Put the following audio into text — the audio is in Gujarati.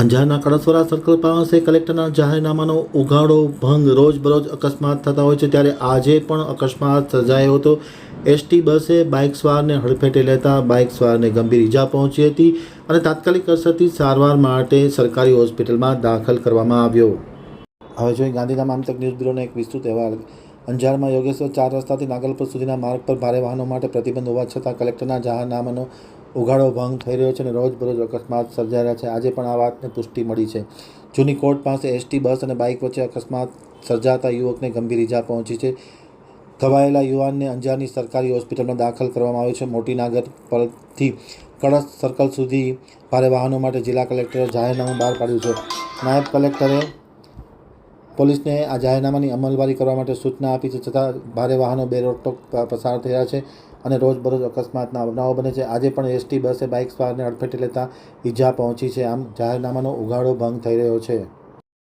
અંજારના કળસવરા સર્કલ પાસે કલેક્ટરના જાહેરનામાનો ઉઘાડો, ભંગ રોજબરોજ અકસ્માત થતા હોય છે. ત્યારે આજે પણ અકસ્માત સર્જાયો હતો. એસટી બસે બાઇક સવારને હડફેટે લેતા બાઇક સવારને ગંભીર ઈજા પહોંચી હતી અને તાત્કાલિક અસરથી સારવાર માટે સરકારી હોસ્પિટલમાં દાખલ કરવામાં આવ્યો. હવે જોઈએ ગાંધીધામ આમતક ન્યૂઝ બ્યુરોનો એક વિસ્તૃત અહેવાલ. અંજારમાં યોગેશ્વર ચાર રસ્તાથી નાગલપુર સુધીના માર્ગ પર ભારે વાહનો માટે પ્રતિબંધ હોવા છતાં કલેક્ટરના જાહેરનામાનો ઉઘાડો ભંગ થઈ રહ્યો છે અને રોજબરોજ અકસ્માત સર્જાઈ રહ્યા છે. આજે પણ આ વાતને પુષ્ટિ મળી છે. જૂની કોર્ટ પાસે એસટી, બસ અને બાઇક વચ્ચે અકસ્માત સર્જાતા યુવકને ગંભીર ઈજા પહોંચી છે. ઘવાયેલા યુવાનને અંજારની સરકારી હોસ્પિટલમાં દાખલ કરવામાં આવ્યો છે. મોટી નાગર પરથી કળશ સર્કલ સુધી ભારે વાહનો માટે જિલ્લા કલેક્ટરે જાહેરનામું બહાર પાડ્યું છે. નાયબ કલેક્ટરે પોલીસને આ જાહેરનામાની અમલવારી કરવા માટે સૂચના આપી છે, છતાં ભારે વાહનો બેરોટોક પસાર થયા છે અને રોજબરોજ અકસ્માતના બનાવો બને છે. આજે પણ એસટી, બસે, બાઇક સવારને અડફેટે લેતા ઈજા પહોંચી છે. આમ જાહેરનામાનો ઉઘાડો ભંગ થઈ રહ્યો છે.